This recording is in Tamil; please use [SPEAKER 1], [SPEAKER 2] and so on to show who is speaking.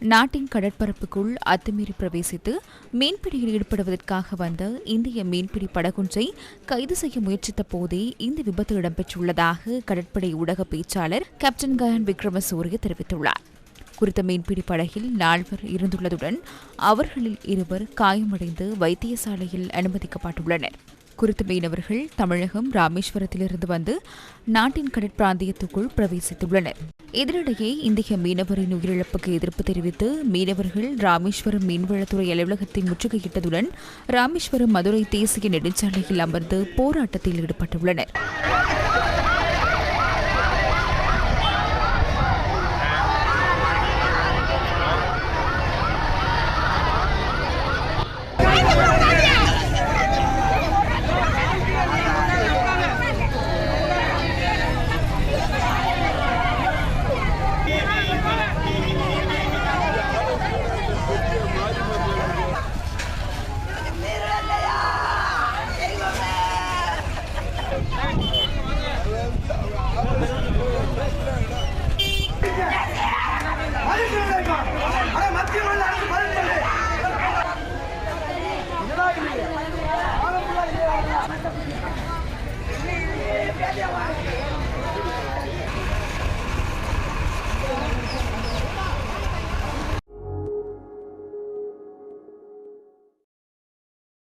[SPEAKER 1] நாட்டின் கடற்பரப்புக்குள் அத்துமீறி பிரவேசித்து மீன்பிடியில் ஈடுபடுவதற்காக வந்த இந்திய மீன்பிடி படகொன்றை கைது செய்ய முயற்சித்த போதே இந்த விபத்து இடம்பெற்றுள்ளதாக கடற்படை ஊடக பேச்சாளர் கேப்டன் கயான் விக்ரமசூரிய தெரிவித்துள்ளார். குறித்த மீன்பிடி படகில் நால்வர் இருந்துள்ளதுடன் அவர்களில் இருவர் காயமடைந்து வைத்தியசாலையில் அனுமதிக்கப்பட்டுள்ளனர். குறித்த மீனவர்கள் தமிழகம் ராமேஸ்வரத்திலிருந்து வந்து நாட்டின் கடற்பிராந்தியத்துக்குள் பிரவேசித்துள்ளனர். இதனிடையே இந்திய மீனவரின் உயிரிழப்புக்கு எதிர்ப்பு தெரிவித்து மீனவர்கள் ராமேஸ்வரம் மீன்வளத்துறை அலுவலகத்தை முற்றுகையிட்டதுடன் ராமேஸ்வரம் மதுரை தேசிய நெடுஞ்சாலையில் அமர்ந்து போராட்டத்தில் ஈடுபட்டுள்ளனர்.